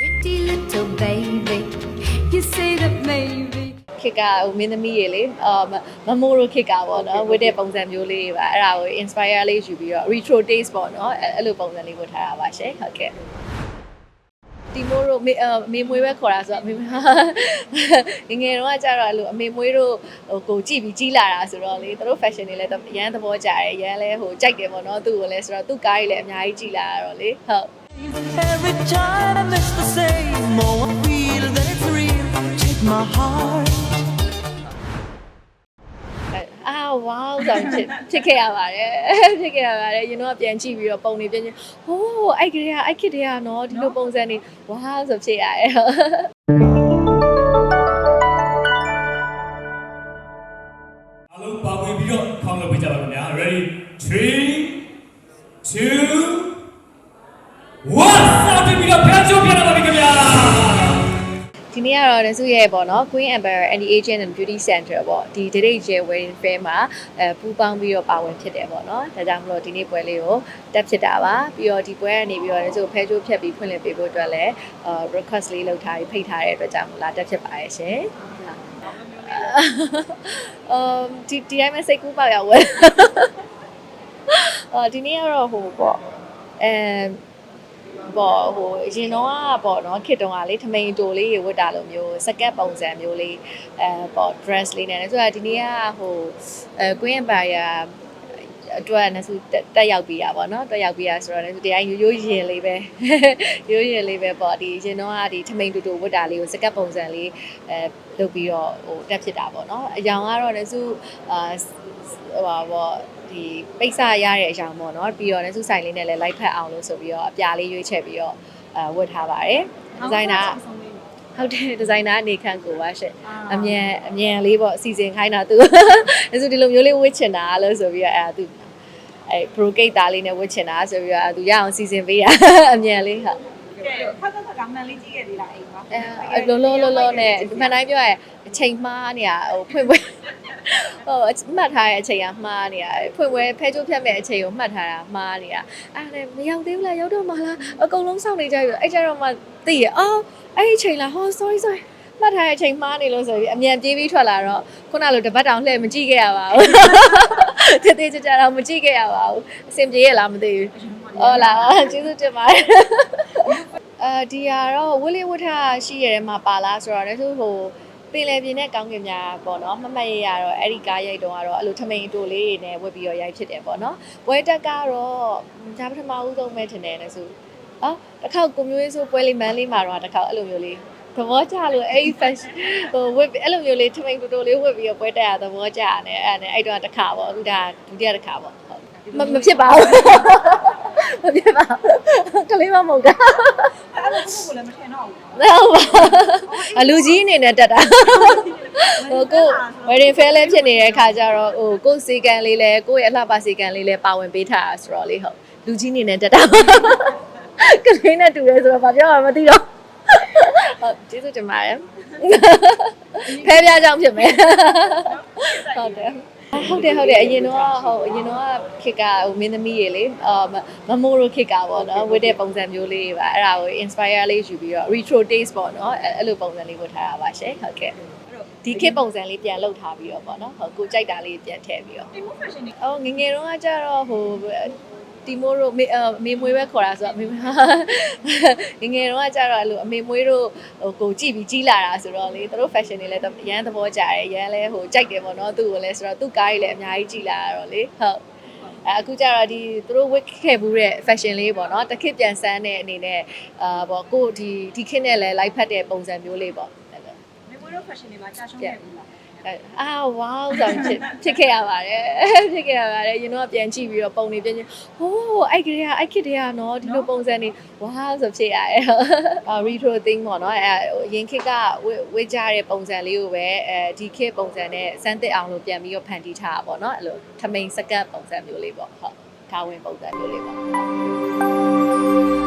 Pretty little baby, you say that maybe. ခေတ်ကဟိုမင်းသမီးရေလေအာမမိုရိုခေတ်ကပေါ့နော်ဝတ်တဲ့ပုံစံမျိုးလေးတွေပါအဲ့ဒါကို inspire လေးယူပြီးတော့ retro taste ပေါ့နော်အဲ့အဲ့လိုပုံစံလေးဝတ်ထားတာပါရှင်ဟုတ်ကဲ့ဒီမိုရိုမေအမေမွေးပဲခေါ်တာဆိုတော့အမေငငယ်တော့ကကြတော့အဲ့လိုအမေမွေးတို့ဟိုကိုကြည့်ပြီးကြီးလာတာဆိုတော့လေသူတို့ fashion တွေလည်းရမ်းသဘောကျတယ်ရမ်းလဲဟိုကြိုက်တယ်ပေါ့နော်သူ့ကိုလည်းဆိုတော့သူ့ကားကြီးလည်းအများကြီးကြီးလာတာတော့လေဟုတ် Every time it's the same. Oh, I feel that it's real. Take my heart. အာဝေါဆိုဖြစ်ဖြစ်ခဲ့ရပါတယ်ဖြစ်ခဲ့ရပါတယ်ရင်တော့ပြန်ကြည့်ပြီးတော့ပုံတွေပြန်ကြည့်ဟိုးအဲ့ကလေးကအဲ့ခစ်တွေကနော်ဒီလိုပုံစံတွေဝါဆိုဖြစ်ရတယ်အားလုံးပါဝင်ပြီးတော့ခေါင်းလုပ်ပေးကြပါခင်ဗျာ ready 3 2 ဒီနေ့ကတော့လည်းစုရဲ့ပေါ့နော် Queen Emperor Anti Aging and Beauty Center ပေါ့ဒီ Date J Wedding Fair မှာအဲပူးပေါင်းပြီးတော့ပါဝင်ဖြစ်တယ်ပေါ့နော်ဒါကြောင့်မလို့ဒီနေ့ပွဲလေးကိုတက်ဖြစ်တာပါပြီးတော့ဒီပွဲကနေပြီးတော့လည်းစုဖဲချိုးဖြတ်ပြီးဖွင့်လှစ်ပေးဖို့အတွက်လည်းအာ request လေးလုပ်ထားပြီးဖိတ်ထားတဲ့အတွက်ကြောင့်မလားတက်ဖြစ်ပါရဲ့ရှင်အမ်ဒီဒီတိုင်းမဲ့စိတ်ကူးပေါက်ရဝဲအာဒီနေ့ကတော့ဟိုပေါ့အဲ ပေါ့ဟိုအရင်တော့ကပေါ့နော်ခေတ်တုန်းကလေထမိန်တိုလေးရေဝတ်တာလိုမျိုးစကတ်ပုံစံမျိုးလေးအဲပေါ့ dress လေးနဲ့ဆိုတော့ဒီနေ့ကဟိုအဲ Queen Empire အတွက်နဲ့ဆိုတက်ရောက်ပြီးတာပေါ့နော်တက်ရောက်ပြီးတာဆိုတော့လည်းတရားရိုးရိုးရင်လေးပဲရိုးရင်လေးပဲပေါ့ဒီရင်တော့ကဒီထမိန်တူတူဝတ်တာလေးကိုစကတ်ပုံစံလေးအဲလုပ်ပြီးတော့ဟိုတက်ဖြစ်တာပေါ့နော်အယောင်ကတော့လည်းစုအာဟိုပါပေါ့ ဒီပိတ်စရတဲ့အယောင်ပေါ့နော်ပြီးတော့လည်းစုဆိုင်လေးနဲ့လည်းလိုက်ဖက်အောင်လို့ဆိုပြီးတော့အပြာလေးရွေးချက်ပြီးတော့အဲဝတ်ထားပါတယ်ဒီဇိုင်နာဟုတ်တယ်ဒီဇိုင်နာအနေခံကိုပါရှင့်အမြန်အမြန်လေးပေါ့စီစဉ်ခိုင်းတာသူအဲဆိုဒီလိုမျိုးလေးဝတ်ချင်တာလို့ဆိုပြီးတော့အဲသူအဲ brocade သားလေးနဲ့ဝတ်ချင်တာဆိုပြီးတော့သူရအောင်စီစဉ်ပေးတာအမြန်လေးဟုတ်ကဲ ဖတ်ဖတ်ဖတ်ကမှန်လေးကြီးခဲ့သေးလားအိမ်မှာအဲလောလောလောလောနဲ့မှန်တိုင်းပြောရရင်အချိန်မှားနေတာဟိုဖွင့်ပွဲဟိုမှတ်ထားတဲ့အချိန်ကမှားနေတာဖွင့်ပွဲဖဲချိုးဖြတ်မဲ့အချိန်ကိုမှတ်ထားတာမှားနေတာအဲ့ဒါလည်းမရောက်သေးဘူးလားရောက်တော့မှလားအကုန်လုံးစောင့်နေကြပြီအဲ့ကြတော့မှသိရအော်အဲ့ဒီအချိန်လားဟော sorry sorry မှတ်ထားတဲ့အချိန်မှားနေလို့ဆိုပြီးအမြန်ပြေးပြီးထွက်လာတော့ခုနလိုတပတ်တောင်လှည့်မကြည့်ခဲ့ရပါဘူးတည်တည်ကြကြတော့မကြည့်ခဲ့ရပါဘူးအဆင်ပြေရလားမသိဘူးဟုတ်လားကျေးဇူးတင်ပါတယ် အဲဒီကတော့ဝီလီဝတ်ထားရှိရတဲ့မှာပါလားဆိုတော့လည်းသူဟိုပင်လယ်ပြင်နဲ့ကောင်းကင်များပေါ့နော်မမတ်ရရတော့အဲ့ဒီကားရိုက်တုန်းကတော့အဲ့လိုထမိန်အတူလေးတွေနဲ့ဝတ်ပြီးတော့ရိုက်ဖြစ်တယ်ပေါ့နော်ပွဲတက်ကတော့ဒါပထမဦးဆုံးပဲထင်တယ်နဲ့ဆိုအော်တစ်ခေါက်ကိုမျိုးရေးဆိုပွဲလေးမန်းလေးမှာတော့တစ်ခေါက်အဲ့လိုမျိုးလေးသဘောကျလို့အဲ့ဒီ fashion ဟိုဝတ်အဲ့လိုမျိုးလေးထမိန်တူတူလေးဝတ်ပြီးတော့ပွဲတက်ရသဘောကျတယ်အဲ့ဒါနဲ့အဲ့တော့တစ်ခါပေါ့အခုဒါဒုတိယတစ်ခါပေါ့ဟုတ်မမဖြစ်ပါဘူး မဖြစ်ပါဘူးကလေးမမဟုတ်တာအဲ့လိုကိုကိုလည်းမထင်တော့ဘူးဟုတ်ပါအလူကြီးအနေနဲ့တက်တာဟိုကို wedding fair လေးဖြစ်နေတဲ့ခါကျတော့ဟိုကိုစီကန်လေးလဲကိုရဲ့အလှပစီကန်လေးလဲပါဝင်ပေးထားတာဆိုတော့လေဟုတ်လူကြီးအနေနဲ့တက်တာကလေးနဲ့တူရဲဆိုတော့ဘာပြောမှမသိတော့ဟုတ်ကျေးဇူးတင်ပါတယ်ဖဲပြားကြောင့်ဖြစ်မယ်ဟုတ်တယ် ဟုတ်တယ်ဟုတ်တယ်အရင်တော့ဟုတ်အရင်တော့ခေတ်ကဟိုမင်းသမီးရေလေအာမမိုရိုခေတ်ကပေါ့နော်ဝတ်တဲ့ပုံစံမျိုးလေးတွေပါအဲ့ဒါကို inspire လေးယူပြီးတော့ retro taste ပေါ့နော်အဲ့အဲ့လိုပုံစံလေးဝတ်ထားတာပါရှင်ဟုတ်ကဲ့ဒီခေတ်ပုံစံလေးပြန်လုပ်ထားပြီးတော့ပေါ့နော်ဟုတ်ကိုကြိုက်တာလေးပြန်ထည့်ပြီးတော့ဒီမိုဖက်ရှင်တွေအော်ငယ်ငယ်တုန်းကကျတော့ဟို တီမိုတို့မေအမေမွေးပဲခေါ်တာဆိုတော့အမေငယ်ငယ်တုန်းကကျတော့အဲ့လိုအမေမွေးတို့ဟိုကိုကြည့်ပြီးကြီးလာတာဆိုတော့လေသူတို့ fashion တွေလည်းရမ်းသဘောကျတယ်ရမ်းလဲဟိုကြိုက်တယ်ပေါ့နော်သူ့ကိုလည်းဆိုတော့သူ့ကားကြီးလည်းအများကြီးကြီးလာတာတော့လေဟုတ်အဲအခုကျတော့ဒီသူတို့ဝတ်ခဲ့ဘူးတဲ့ fashion လေးပေါ့နော်တစ်ခေတ်ပြန်ဆန်းတဲ့အနေနဲ့အာပေါ့ကိုဒီဒီခေတ်နဲ့လည်း live ဖတ်တဲ့ပုံစံမျိုးလေးပေါ့အဲ့လိုမေမိုရိုဖက်ရှင်တွေမှာကြာရှုံးခဲ့ဘူးလား အာဝေါဆိုဖြစ်ဖြစ်ခဲ့ရပါတယ်ဖြစ်ခဲ့ရပါတယ်ရင်တော့ပြန်ကြည့်ပြီးတော့ပုံတွေပြန်ကြည့်ဟိုးအဲ့ကလေးကအဲ့ခစ်တွေကနော်ဒီလိုပုံစံတွေဝါဆိုဖြစ်ရတယ်အာ retro thing ပေါ့နော်အဲဟိုရင်ခစ်ကဝေးကြတဲ့ပုံစံလေးကိုပဲအဲဒီခစ်ပုံစံနဲ့စမ်းသစ်အောင်လို့ပြန်ပြီးတော့ဖန်တီးထားတာပေါ့နော်အဲ့လိုထမိန်စကတ်ပုံစံမျိုးလေးပေါ့ဟုတ်ဒါဝင်ပုံစံမျိုးလေးပေါ့